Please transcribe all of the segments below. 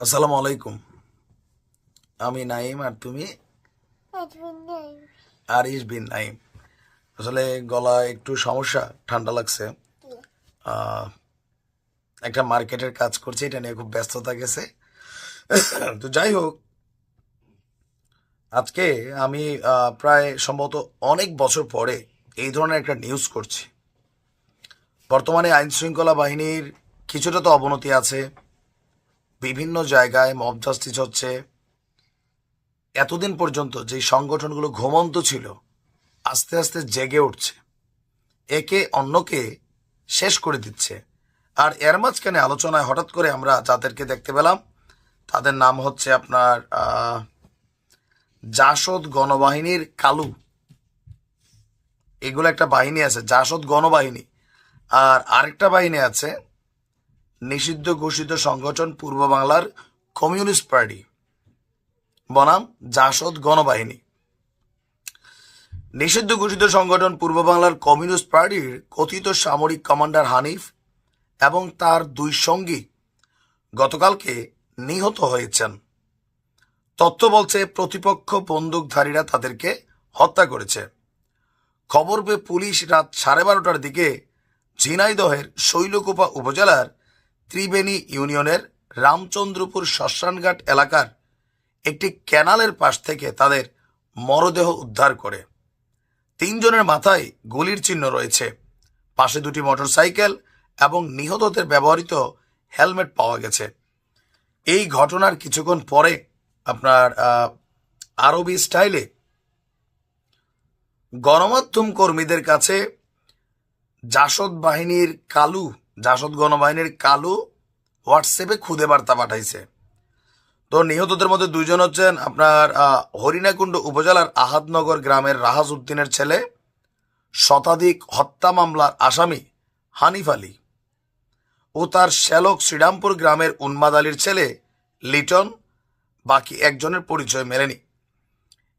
আসসালামু আলাইকুম। আমি নাইম আর তুমি? আর ইস বিন নাইম আসলে গলা একটু সমস্যা ঠান্ডা লাগছে। একটা মার্কেটের কাজ করছি এটা নিয়ে খুব ব্যস্ততা গেছে। তো যাই হোক আজকে আমি প্রায় সম্ভবত অনেক বছর পরে এই ধরনের একটা নিউজ করছি। বর্তমানে আইন শৃঙ্খলা বাহিনীর কিছুটা তো অবনতি আছে। বিভিন্ন জায়গায় মব জাস্টিস হচ্ছে। এতদিন পর্যন্ত যে সংগঠনগুলো ঘুমন্ত ছিল, আস্তে আস্তে জেগে উঠছে। একে অন্যকে শেষ করে দিচ্ছে। আর এর মাঝখানে আলোচনায় হঠাৎ করে আমরা যাদেরকে দেখতে পেলাম, তাদের নাম হচ্ছে আপনার জাসদ গণবাহিনীর কালু। এগুলো একটা বাহিনী আছে, জাসদ গণবাহিনী। আর আরেকটা বাহিনী আছে নিষিদ্ধ ঘোষিত সংগঠন পূর্ব বাংলার কমিউনিস্ট পার্টি। বনাম জাসদ গণবাহিনী। নিষিদ্ধ ঘোষিত সংগঠন পূর্ব বাংলার কমিউনিস্ট পার্টির কথিত সামরিক কমান্ডার হানিফ এবং তার দুই সঙ্গী গতকালকে নিহত হয়েছেন। তথ্য বলছে, প্রতিপক্ষ বন্দুকধারীরা তাদেরকে হত্যা করেছে। খবর পেয়ে পুলিশ রাত সাড়ে বারোটার দিকে ঝিনাইদহের শৈলকুপা উপজেলার ত্রিবেণী ইউনিয়নের রামচন্দ্রপুর শ্মশানঘাট এলাকার একটি ক্যানালের পাশ থেকে তাদের মরদেহ উদ্ধার করে। তিনজনের মাথায় গুলির চিহ্ন রয়েছে। পাশে দুটি মোটরসাইকেল এবং নিহতদের ব্যবহৃত হেলমেট পাওয়া গেছে। এই ঘটনার কিছুক্ষণ পরে আপনার আরবি স্টাইলে গণমাধ্যম কর্মীদের কাছে জাসদ বাহিনীর কালু জাসদ গণবাহিনীর কালু হোয়াটসঅ্যাপে খুদে বার্তা পাঠাইছে। তো নিহতদের মধ্যে দুইজন হচ্ছেন আপনার হরিণাকুণ্ড উপজেলার আহাদনগর গ্রামের রাহাজ উদ্দিনের ছেলে, শতাধিক হত্যা মামলার আসামি হানিফ আলী ও তার শ্যালক শ্রীরামপুর গ্রামের উন্মাদ আলীর ছেলে লিটন, বাকি একজনের পরিচয় মেলেনি।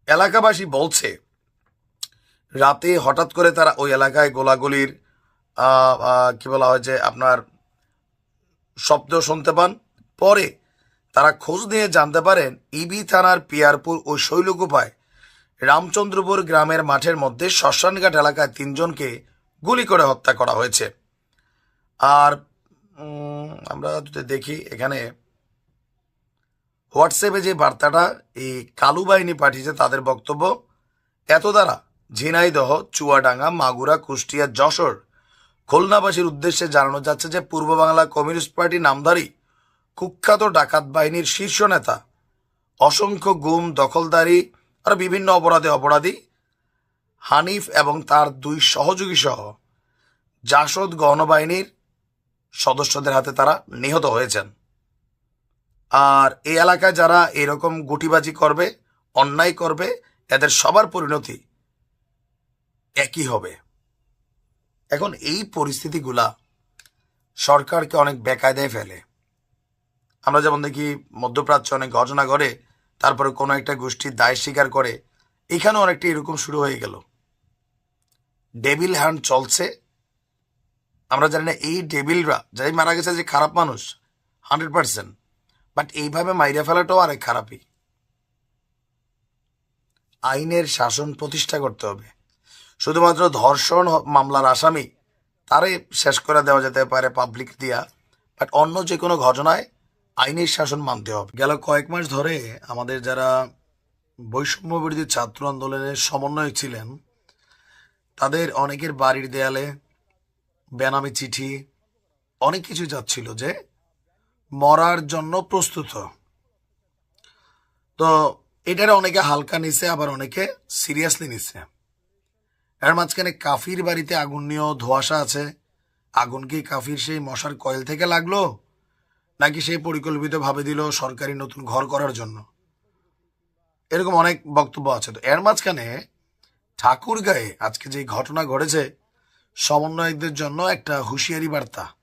এলাকাবাসী বলছে, রাতে হঠাৎ করে তারা ওই এলাকায় গোলাগুলির কি বলা হয় যে আপনার শব্দ শুনতে পান, পরে তারা খোঁজ নিয়ে জানতে পারেন ইবি থানার পিয়ারপুর ও শৈলকুপায় রামচন্দ্রপুর গ্রামের মাঠের মধ্যে শ্মশানঘাট এলাকায় তিনজনকে গুলি করে হত্যা করা হয়েছে। আর আমরা যদি দেখি এখানে হোয়াটসঅ্যাপে যে বার্তাটা, এই কালু বাহিনী পাঠিয়েছে তাদের বক্তব্য এত দ্বারা ঝিনাইদহ, চুয়াডাঙ্গা, মাগুরা, কুষ্টিয়া, যশোর খুলনাবাসীর উদ্দেশ্যে জানানো যাচ্ছে যে পূর্ব বাংলা কমিউনিস্ট পার্টি নামধারী কুখ্যাত ডাকাত বাহিনীর শীর্ষ নেতা, অসংখ্য গুম, দখলদারি আর বিভিন্ন অপরাধে অপরাধী হানিফ এবং তার দুই সহযোগী সহ জাসদ গণবাহিনীর সদস্যদের হাতে তারা নিহত হয়েছেন। আর এই এলাকায় যারা এরকম গুটিবাজি করবে, অন্যায় করবে, এদের সবার পরিণতি একই হবে। এখন এই পরিস্থিতিগুলা সরকারকে অনেক বেকায়দায় ফেলে। আমরা যেমন দেখি মধ্যপ্রাচ্যে অনেক ঘটনা ঘটে তারপরে কোনো একটা গোষ্ঠীর দায় স্বীকার করে, এখানেও অনেকটা এরকম শুরু হয়ে গেল। ডেবিল হ্যান্ড চলছে। আমরা জানি না এই ডেবিলরা, যাই মারা গেছে যে খারাপ মানুষ, হান্ড্রেড পার্সেন্ট, বাট এইভাবে মাইরা ফেলাটাও আরেক খারাপই। আইনের শাসন প্রতিষ্ঠা করতে হবে। শুধুমাত্র ধর্ষণ মামলার আসামি তারে শেষ করে দেওয়া যেতে পারে পাবলিক দিয়া। বাট অন্য যে কোনো ঘটনায় আইনের শাসন মানতে হবে। গেল কয়েক মাস ধরে আমাদের যারা বৈষম্য বিরোধী ছাত্র আন্দোলনের সমন্বয় ছিলেন, তাদের অনেকের বাড়ির দেয়ালে বেনামি চিঠি, অনেক কিছু যাচ্ছিল যে মরার জন্য প্রস্তুত। তো এটারে অনেকে হালকা নিছে, আবার অনেকে সিরিয়াসলি নিছে। এর মাঝখানে কাফির বাড়িতে আগুন নিয়েও ধোয়াশা আছে। আগুন কি কাফির সেই মশার কয়েল থেকে লাগল? নাকি সেই পরিকল্পিত ভাবে দিল সরকারি নতুন ঘর করার জন্য? এরকম অনেক বক্তব্য আছে। তো এর মাঝখানে ঠাকুর গায়ে আজকে যে ঘটনা ঘটেছে, সমন্বয়কদের জন্য একটা হুঁশিয়ারি বার্তা।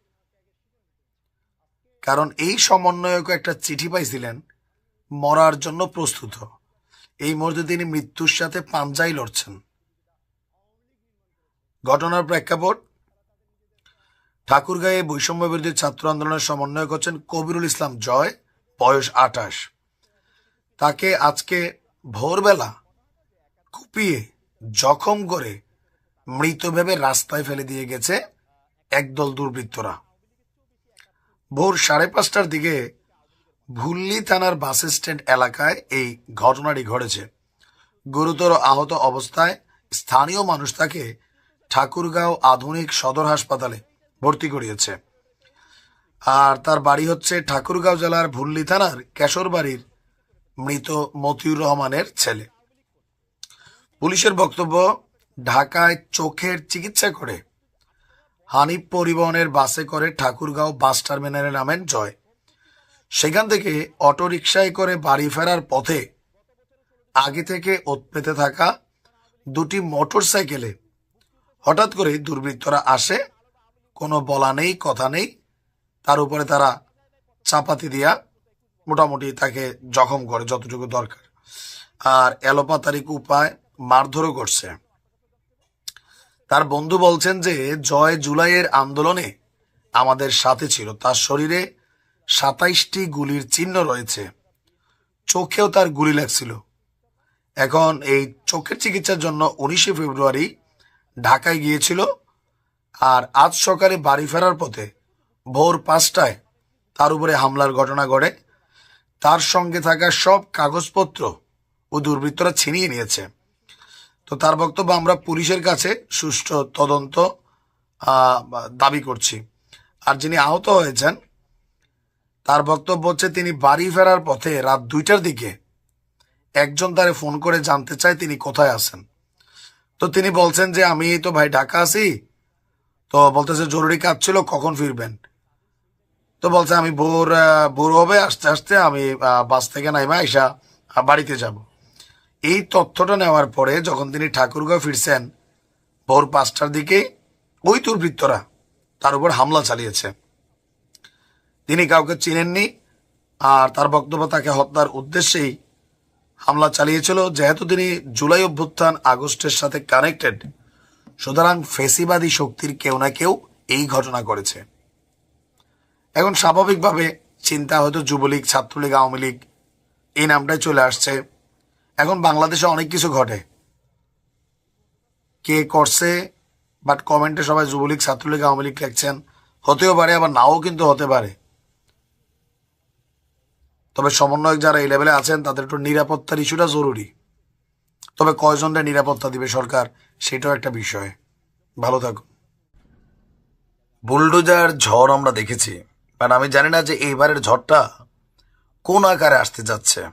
কারণ এই সমন্বয়ক একটা চিঠি পাইছিলেন, মরার জন্য প্রস্তুত। এই মুহূর্তে তিনি মৃত্যুর সাথে পাঞ্জাই লড়ছেন। ঘটনার প্রেক্ষাপট, ঠাকুরগাঁয়ে বৈষম্য বিরোধী ছাত্র আন্দোলনের সমন্বয়ক হচ্ছেন কবিরুল ইসলাম জয়, বয়স আঠাশ। তাকে আজকে ভোরবেলা কুপিয়ে জখম করে মৃত ভেবে রাস্তায় ফেলে দিয়ে গেছে একদল দুর্বৃত্তরা। ভোর সাড়ে পাঁচটার দিকে ভুল্লি থানার বাস স্ট্যান্ড এলাকায় এই ঘটনাটি ঘটেছে। গুরুতর আহত অবস্থায় স্থানীয় মানুষ তাকে ঠাকুরগাঁও আধুনিক সদর হাসপাতালে ভর্তি করিয়েছে। আর তার বাড়ি হচ্ছে ঠাকুরগাঁও জেলার ভুল্লি থানার কেশরবাড়ির মৃত মতিউর রহমানের ছেলে। পুলিশের বক্তব্য, ঢাকায় চোখের চিকিৎসা করে হানিফ পরিবহনের বাসে করে ঠাকুরগাঁও বাস টার্মিনালে নামেন জয়। সেখান থেকে অটোরিকশায় করে বাড়ি ফেরার পথে আগে থেকে ওত পেতে থাকা দুটি মোটর সাইকেলে হঠাৎ করে দুর্বৃত্তরা আসে, কোনো বলা নেই, কথা নেই, তার উপরে তারা চাপাতি দিয়া মোটামুটি তাকে জখম করে যতটুকু দরকার। আর এলোপাতারিক উপায় মারধরও করছে। তার বন্ধু বলছেন যে, জয় জুলাইয়ের আন্দোলনে আমাদের সাথে ছিল। তার শরীরে সাতাইশটি গুলির চিহ্ন রয়েছে। চোখেও তার গুলি লাগছিল। এখন এই চোখের চিকিৎসার জন্য উনিশে ফেব্রুয়ারি ঢাকায় গিয়েছিল আর আজ সকালে বাড়ি ফেরার পথে ভোর পাঁচটায় তার উপরে হামলার ঘটনা ঘটে। তার সঙ্গে থাকা সব কাগজপত্র ও দুর্বৃত্তরা ছিনিয়ে নিয়েছে। তো তার বক্তব্য আমরা পুলিশের কাছে সুষ্ঠু তদন্ত দাবি করছি। আর যিনি আহত হয়েছেন, তার বক্তব্য হচ্ছে তিনি বাড়ি ফেরার পথে রাত দুইটার দিকে একজন তারে ফোন করে জানতে চায় তিনি কোথায় আছেন। তো তিনি বলছেন যে, আমি তো ভাই ঢাকা আছি। তো বলতেছে, জরুরি কাজ ছিল, কখন ফিরবেন? তো বলছে, আমি ভোর ভোর হবে, আস্তে আস্তে আমি বাস থেকে নাইমা আইসা বাড়িতে যাব। এই তথ্যটা নেওয়ার পরে যখন তিনি ঠাকুরগাঁও ফিরছেন, ভোর পাঁচটার দিকে ওই দুর্বৃত্তরা তার উপর হামলা চালিয়েছে। তিনি কাউকে চিনেননি, আর তার বক্তব্য তাকে হত্যার উদ্দেশ্যেই হামলা চালিয়েছিল, যেহেতু তিনি জুলাই অভ্যুত্থান আগস্টের সাথে কানেক্টেড। সুতরাং ফেসিবাদী শক্তির কেউ না কেউ এই ঘটনা করেছে। এখন স্বাভাবিকভাবে চিন্তা হয়তো যুবলীগ, ছাত্রলীগ, আওয়ামী লীগ, এই নামটাই চলে আসছে। এখন বাংলাদেশে অনেক কিছু ঘটে। কে করছে বাট কমেন্টে সবাই যুবলীগ, ছাত্রলীগ, আওয়ামী লীগ লিখছেন, হতেও পারে, আবার নাও কিন্তু হতে পারে। তবে সমন্বয়ক যারা এই লেভেলে আছেন, তাদের একটু নিরাপত্তার ইস্যুটা জরুরি। তবে কয়জনটা নিরাপত্তা দিবে সরকার, সেটাও একটা বিষয়। ভালো থাকুন। বুলডোজার ঝড় আমরা দেখেছি। বাট আমি জানি না যে এইবারের ঝড়টা কোন আকারে আসতে যাচ্ছে।